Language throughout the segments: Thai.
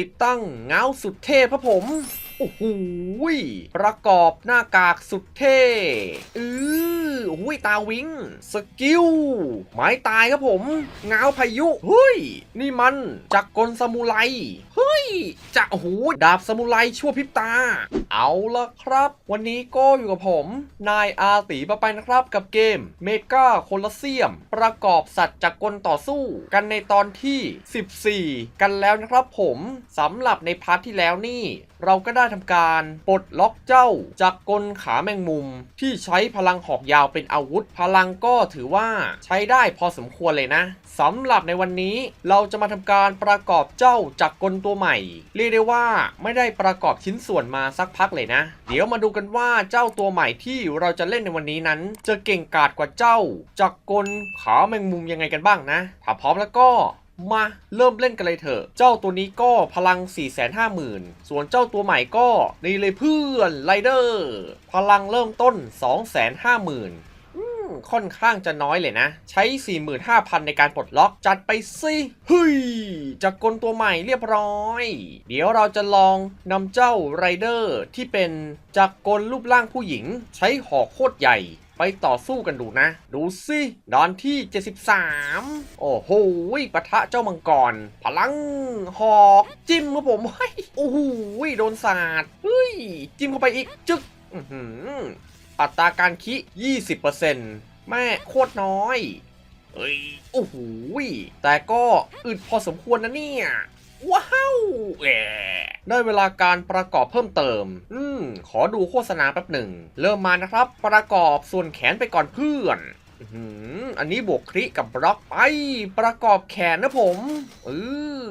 ติดตั้งเงาสุดเท่ครับผม โอ้โหประกอบหน้ากากสุดเท่ อือ โอ้ยตาวิงสกิลไม้ตายครับผมเงาพายุเฮ้ย นี่มันจักรกลซามูไรเฮ้ยจะโอ้โหดาบซามูไรชั่วพริบตา เอาละครับ วันนี้ก็อยู่กับผม นายอาตีปะไปนะครับกับเกมเมกาโคลเซียม ประกอบสัตว์จักรกลต่อสู้ กันในตอนที่ 14 กันแล้วนะครับผมสำหรับในพาร์ทที่แล้วนี่ เราก็ได้ทำการปลดล็อกเจ้าจักรกลขาแมงมุมที่ใช้พลังหอกยาวเป็นอาวุธ พลังก็ถือว่าใช้ได้พอสมควรเลยนะสำหรับในวันนี้เราจะมาทำการประกอบเจ้าจักรกลตัวใหม่ เรียกได้ว่าไม่ได้ประกอบชิ้นส่วนมาสักพักเลยนะ เดี๋ยวมาดูกันว่าเจ้าตัวใหม่ที่เราจะเล่นในวันนี้นั้น จะเก่งกาจกว่าเจ้าจักรกลขาแมงมุมยังไงกันบ้างนะ ถ้าพร้อมแล้วก็มาเริ่มเล่นกันเลยเถอะ เจ้าตัวนี้ก็พลัง 450,000 ส่วนเจ้าตัวใหม่ก็นี่เลยเพื่อนไรเดอร์ พลังเริ่มต้น 250,000อืม ค่อนข้างจะน้อยเลยนะ ใช้ 45,000 ในการปลดล็อกจัดไปสิเฮ้ยจักรกลตัวใหม่เรียบร้อย เดี๋ยวเราจะลองนำเจ้าไรเดอร์ที่เป็นจักรกลรูปร่างผู้หญิง ใช้หอกโคตรใหญ่ไปต่อสู้กันดูนะ ดูสิดอนที่ 73 โอ้โหปะทะเจ้ามังกร พลังหอกจิ้มครับผมเฮ้ยโอ้โหโดนสาดเฮ้ย จิ้มเข้าไปอีกจึ๊ก อัตราการคิ20%แม่โคตรน้อย เอ้ย โอ้โห แต่ก็อึดพอสมควรนะเนี่ย ว้าวแหมได้เวลาการประกอบเพิ่มเติม อืม ขอดูโฆษณาแป๊บหนึ่ง เริ่มมานะครับ ประกอบส่วนแขนไปก่อนเพื่อนอื้อหืออันนี้บวกคลิกับบล็อกไป ประกอบแขนนะผมเออ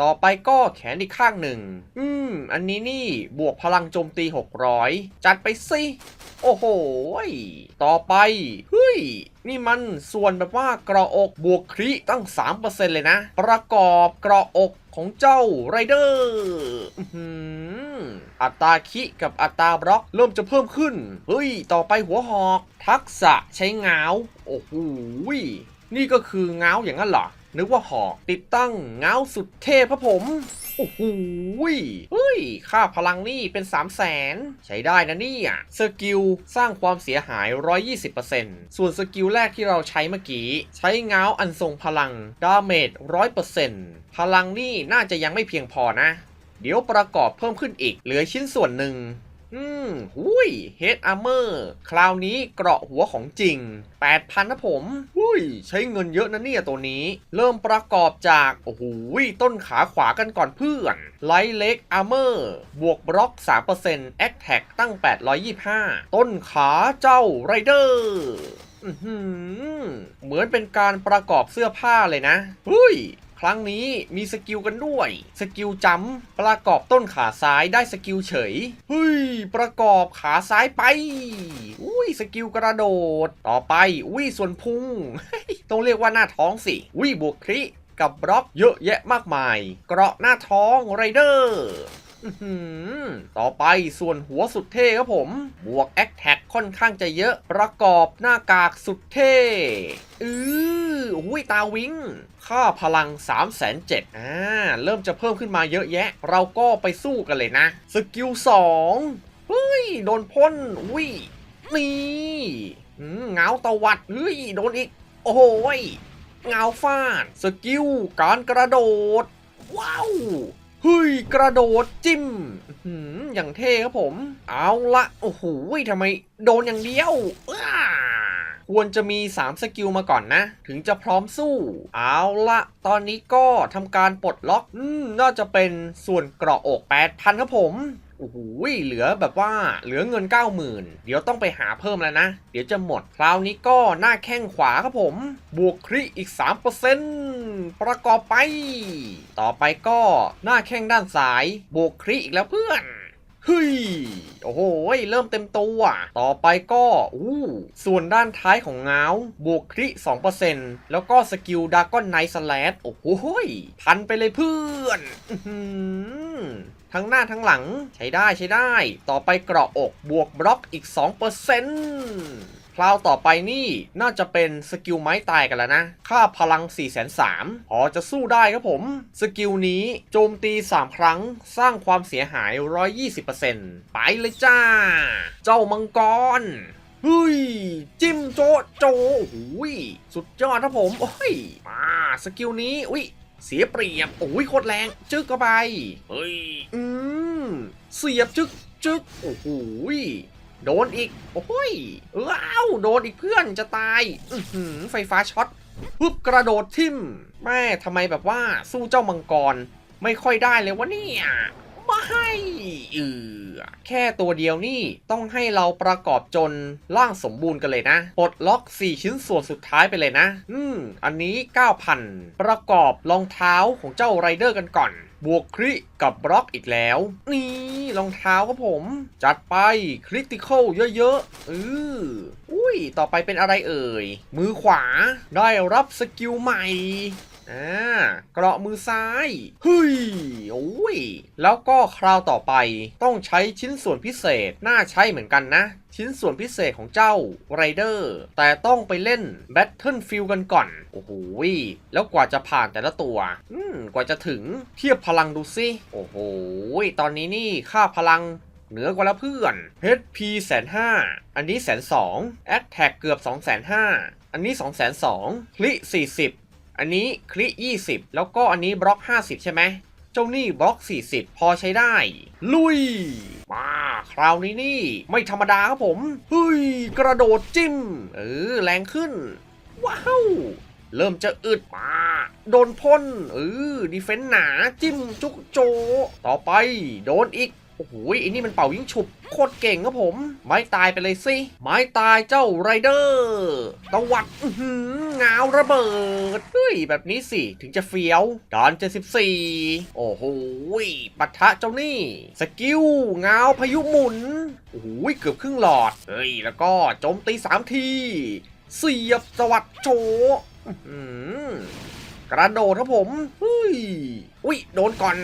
ต่อไปก็แขนอีกข้างหนึ่ง อืม อันนี้นี่บวกพลังโจมตี 600 จัดไปสิ โอ้โห ต่อไป เฮ้ย นี่มันส่วนแบบว่ากราะอกบวกคริตั้ง 3%เลยนะ ประกอบกราะอกของเจ้าไรเดอร์อัตราคิกับอัตราบล็อกเริ่มจะเพิ่มขึ้น เฮ้ย ต่อไปหัวหอก ทักษะใช้เงา โอ้โห นี่ก็คือเงาอย่างนั้นเหรอ นึกว่าหอกติดตั้งเงาสุดเทพรับผม โอ้โหเฮ้ย ค่าพลังนี่เป็น 3 0 0แสนใช้ได้นะนี่ยสกิลสร้างความเสียหาย 120%ส่วนสกิลแรกที่เราใช้เมื่อกี้ ใช้เงาอันทรงพลัง ดาเมจ 100%พลังนี่น่าจะยังไม่เพียงพอนะ เดี๋ยวประกอบเพิ่มขึ้นอีก เหลือชิ้นส่วนหนึ่ง อืมหุยเฮดอาร์เมอร์คราวนี้เกราะหัวของจริง 8,000นะผมหุยใช้เงินเยอะนะเนี่ยตัวนี้ เริ่มประกอบจาก โอ้โหต้นขาขวากันก่อนเพื่อนไลท์เล็กอาร์เมอร์บวกบล็อก3%แอคแท็กตั้ง 825 ต้นขาเจ้าไรเดอร์อื้อหือเหมือนเป็นการประกอบเสื้อผ้าเลยนะเฮ้ย ครั้งนี้มีสกิลกันด้วย สกิลจัมประกอบต้นขาซ้ายได้สกิลเฉย เฮ้ย ประกอบขาซ้ายไป อุ้ยสกิลกระโดด ต่อไป อุ้ยส่วนพุง ต้องเรียกว่าหน้าท้องสิ อุ้ยบวกคริกับบล็อกเยอะแยะมากมาย เกราะหน้าท้องไรเดอร์ต่อไปส่วนหัวสุดเท่ครับผม บวกแอคแท็กค่อนข้างจะเยอะ ประกอบหน้ากากสุดเท่ อือ อุ้ยตาวิงค่าพลัง 3 7 0 0 0อ่า เริ่มจะเพิ่มขึ้นมาเยอะแยะ เราก็ไปสู้กันเลยนะ สกิล2เฮ้ย โดนพ่นอุ้ย นี่เงาตะวัด เฮ้ย โดนอีก โอ้โหยเงาฟาด สกิล การกระโดด ว้าวเฮ้ยกระโดดจิ้มอื้อหืออย่างเท่ครับผม เอาละโอ้โหทำไมโดนอย่างเดียวอ้า ควรจะมี 3 สกิลมาก่อนนะ ถึงจะพร้อมสู้ เอาละตอนนี้ก็ทำการปลดล็อกอืมน่าจะเป็นส่วนเกราะอก 8,000 ครับผมโอ้โหเหลือแบบว่าเหลือเงิน 90,000 เดี๋ยวต้องไปหาเพิ่มแล้วนะ เดี๋ยวจะหมด คราวนี้ก็หน้าแข้งขวาครับผม บวกคริอีก 3%ประกอบไป ต่อไปก็หน้าแข้งด้านซ้าย บวกคริอีกแล้วเพื่อน เฮ้ย โอ้โห เริ่มเต็มตัว ต่อไปก็อู้ส่วนด้านท้ายของเงาบวกคริ2%แล้วก็สกิลดากอนไนท์สแลดโอ้โหพันไปเลยเพื่อนทั้งหน้าทั้งหลังใช้ได้ใช้ได้ ต่อไปเกราะอกบวกบล็อกอีก 2% คราวต่อไปนี่น่าจะเป็นสกิลไม้ตายกันแล้วนะ ค่าพลัง 4 3 0 0 0พอจะสู้ได้ครับผม สกิลนี้โจมตี 3 ครั้งสร้างความเสียหาย 120%ไปเลยจ้า เจ้ามังกรเฮ้ย จิ้มโจโจโอ้โหยสุดยอดครับผมโอ้ยมาสกิลนี้อุ้ยเสียเปรียบโอ้ยโคตรแรงจึกเข้าไปเฮ้ย อืมเสียบจึกจึกโอ้โห โดนอีก โอ้ยว้าวโดนอีกเพื่อนจะตายอือหือไฟฟ้าช็อตปุ๊บกระโดดทิ่ม แม่ทำไมแบบว่าสู้เจ้ามังกร ไม่ค่อยได้เลยวะเนี่ยไม่เออแค่ตัวเดียวนี่ต้องให้เราประกอบจนร่างสมบูรณ์กันเลยนะปลดล็อก 4 ชิ้นส่วนสุดท้ายไปเลยนะ อืม อันนี้ 9,000 ประกอบรองเท้าของเจ้าไรเดอร์กันก่อน บวกคริกับบล็อกอีกแล้ว นี่รองเท้าครับผม จัดไปคริติคอลเยอะๆอืออุ้ย ต่อไปเป็นอะไรเอ่ย มือขวาได้รับสกิลใหม่ อ่าเกราะมือซ้ายเฮ้ยโอ้ย แล้วก็คราวต่อไปต้องใช้ชิ้นส่วนพิเศษ น่าใช้เหมือนกันนะ ชิ้นส่วนพิเศษของเจ้าไรเดอร์แต่ต้องไปเล่น Battlefield กันก่อน โอ้โหแล้วกว่าจะผ่านแต่ละตัว อืมกว่าจะถึงเทียบพลังดูสิโอ้โหตอนนี้นี่ค่าพลังเหนือกว่าแล้วเพื่อน HP แสนห้าอันนี้แสนสอง Attack เกือบ2 5 0 0 0อันนี้2 2 0 0 0คลิ40 อันนี้คลิ20 แล้วก็อันนี้บล็อก 50 ใช่ไหมเจ้านี่บล็อก 40 พอใช้ได้ ลุย มาคราวนี้นี่ ไม่ธรรมดาครับผมเฮ้ยกระโดดจิ้ม เออ แรงขึ้น ว้าว เริ่มจะอึดมาโดนพ่นเออดีเฟนส์หนาจิ้มจุกโจ ต่อไปโดนอีก โอ้โหอ้นี่มันเป่ายิงฉุบโคตรเก่งครับผม ไม้ตายไปเลยสิไม้ตายเจ้าไรเดอร์ตวัดหืองาวระเบิดเฮ้ยแบบนี้สิ ถึงจะเฟี้ยวดอน74โอ้โหปะทะเจ้านี่ สกิลงาวพายุหมุนโอ้โหเกือบครึ่งหลอด เฮ้ย แล้วก็โจมตี3ทีเสียบสวัสดโชอื้อหือกระโดดครับผมเฮ้ยอุ้ยโดนก่อน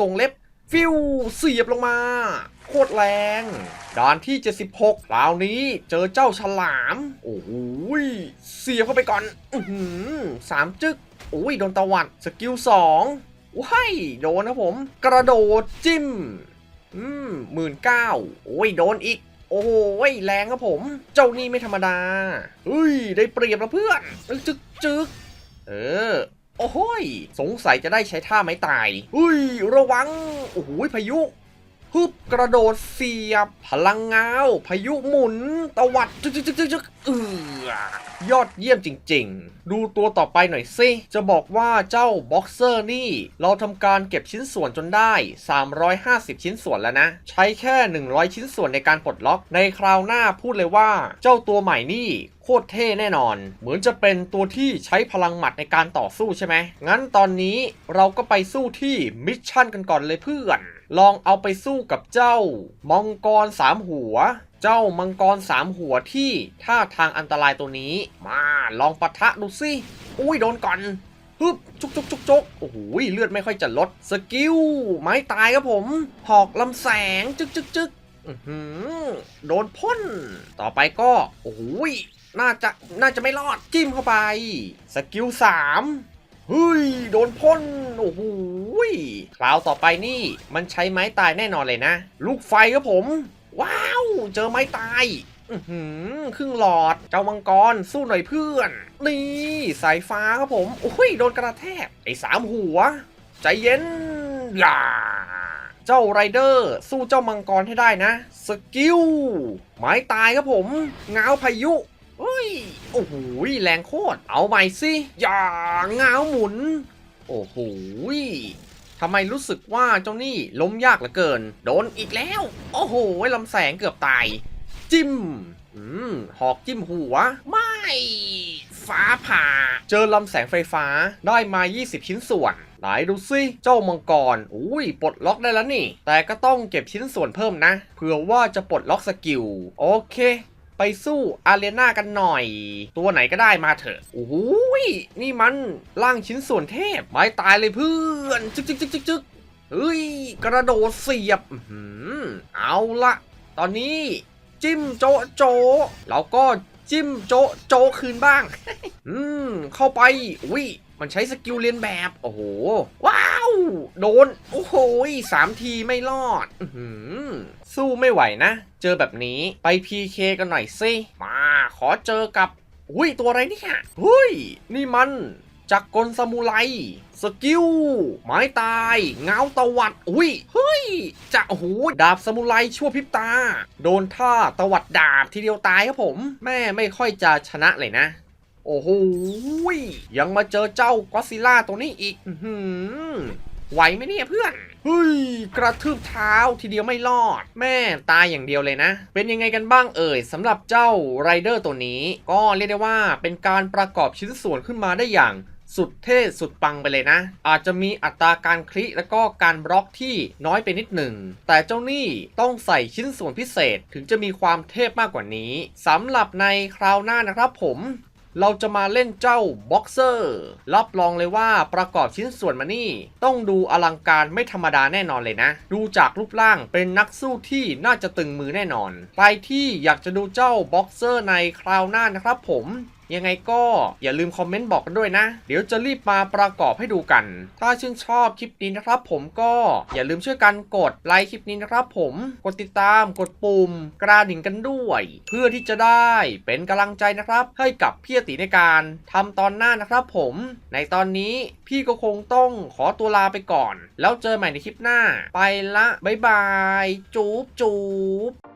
กงเล็บ ฟิวเสียบลงมา โคตรแรง ด่านที่ 76คราวนี้เจอเจ้าฉลาม โอ้โหเสียบเข้าไปก่อน อือหือสามจึกโอ้ยโดนตะวัดสกิลสองว้ายโดนนะผม กระโดดจิ้ม อืมหมื่นเก้าโอ้ยโดนอีก โอ้โหยแรงครับผม เจ้านี่ไม่ธรรมดาเฮ้ย ได้เปรียบแล้วเพื่อน จึกจึกเออ โอ้โหยสงสัยจะได้ใช้ท่าไม้ตายอุ้ย ระวัง โอ้โหยพายุ ฮึบกระโดดเสียบ พลังงาวพายุหมุน ตวัดจึกจึกจึกจึกจึกเออยอดเยี่ยมจริงๆ ดูตัวต่อไปหน่อยสิ จะบอกว่าเจ้าบ็อกเซอร์นี่ เราทำการเก็บชิ้นส่วนจนได้ 350 ชิ้นส่วนแล้วนะ ใช้แค่ 100 ชิ้นส่วนในการปลดล็อก ในคราวหน้าพูดเลยว่า เจ้าตัวใหม่นี่โคตรเท่แน่นอน เหมือนจะเป็นตัวที่ใช้พลังหมัดในการต่อสู้ใช่ไหม งั้นตอนนี้เราก็ไปสู้ที่มิชชั่นกันก่อนเลยเพื่อน ลองเอาไปสู้กับเจ้า มังกรสามหัว เจ้ามังกรสามหัวที่ท่าทางอันตรายตัวนี้ มาลองปะทะดูสิอุ้ยโดนก่อนฮึบจุกจุกจุกจุกโอ้โหเลือดไม่ค่อยจะลด สกิลไม้ตายครับผม หอกลำแสงจึกจึกจึกโดนพ่น ต่อไปก็ โอ้โหน่าจะ น่าจะไม่รอด จิ้มเข้าไป สกิลสาม ฮ้ย โดนพ่น โอ้โหคราวต่อไปนี่ มันใช้ไม้ตายแน่นอนเลยนะ ลูกไฟครับผม ว้าว เจอไม้ตายอือหือครึ่งหลอด เจ้ามังกร สู้หน่อยเพื่อน นี่ สายฟ้าครับผม โอ้ย โดนกระแทก ไอ้สามหัว ใจเย็นอย่าเจ้าไรเดอร์ สู้เจ้ามังกรให้ได้นะ สกิล ไม้ตายครับผม เงาพายุ ยโอ้โหแรงโคตร เอาใหม่สิอย่าง้าวหมุน โอ้โหทำไมรู้สึกว่าเจ้านี่ล้มยากเหลือเกิน โดนอีกแล้ว โอ้โหลำแสงเกือบตาย จิ้ม อืม หอกจิ้มหัว ไม่ ฟ้าผ่า เจอลำแสงไฟฟ้าได้มา 20 ชิ้นส่วนไหนดูสิ เจ้ามังกร อุ้ย ปลดล็อกได้แล้วนี่ แต่ก็ต้องเก็บชิ้นส่วนเพิ่มนะ เผื่อว่าจะปลดล็อกสกิล โอเค ไปสู้อารีนากันหน่อย ตัวไหนก็ได้มาเถอะโอ้โหยนี่มันร่างชิ้นส่วนเทพไม้ตายเลยเพื่อน จึกจึกจึกจึกจึกเฮ้ย กระโดดเสียบอื้อหือเอาละตอนนี้จิ้มโจะโจะแล้วก็จิ้มโจะโจะคืนบ้าง อืม เข้าไป อุ้ย มันใช้สกิลเลียนแบบ โอ้โห ว้า โดน โอ้โหสามทีไม่รอดอสู้ไม่ไหวนะ เจอแบบนี้ไป PK กันหน่อยสิมาขอเจอกับ อุ้ย ตัวอะไรเนี่ยอุ้ย นี่มันจักรกลซามูไร สกิลไม้ตาย เงาตะวัด อุ้ย เฮ้ย จะโอ้โหดาบซามูไรชั่วพริบตา โดนท่าตวัดดาบทีเดียวตายครับผม แม่ไม่ค่อยจะชนะเลยนะโอ้โหยังมาเจอเจ้ากอดซิล่าตัวนี้อีก อื ไหวไหมเนี่ยเพื่อนเฮ้ยกระทืบเท้าทีเดียวไม่รอด แม่ตายอย่างเดียวเลยนะ เป็นยังไงกันบ้างเอ่ยสำหรับเจ้าไรเดอร์ตัวนี้ ก็เรียกได้ว่าเป็นการประกอบชิ้นส่วนขึ้นมาได้อย่างสุดเท่สุดปังไปเลยนะ อาจจะมีอัตราการคลิและก็การบล็อกที่น้อยไปนิดหนึ่ง แต่เจ้านี่ต้องใส่ชิ้นส่วนพิเศษถึงจะมีความเทพมากกว่านี้สำหรับในคราวหน้านะครับผม เราจะมาเล่นเจ้าบ็อกเซอร์รับรองเลยว่าประกอบชิ้นส่วนมานี่ ต้องดูอลังการไม่ธรรมดาแน่นอนเลยนะ ดูจากรูปร่างเป็นนักสู้ที่น่าจะตึงมือแน่นอน ไปที่อยากจะดูเจ้าบ็อกเซอร์ในคราวหน้านะครับผมยังไงก็อย่าลืมคอมเมนต์บอกกันด้วยนะ เดี๋ยวจะรีบมาประกอบให้ดูกัน ถ้าชื่นชอบคลิปนี้นะครับ ผมก็อย่าลืมช่วยกันกดไลค์คลิปนี้นะครับ ผมกดติดตามกดปุ่มกระดิ่งกันด้วย เพื่อที่จะได้เป็นกำลังใจนะครับ ให้กับพี่ติในการทำตอนหน้านะครับ ผมในตอนนี้พี่ก็คงต้องขอตัวลาไปก่อน แล้วเจอใหม่ในคลิปหน้า ไปละบ๊ายบาย จูบจูบ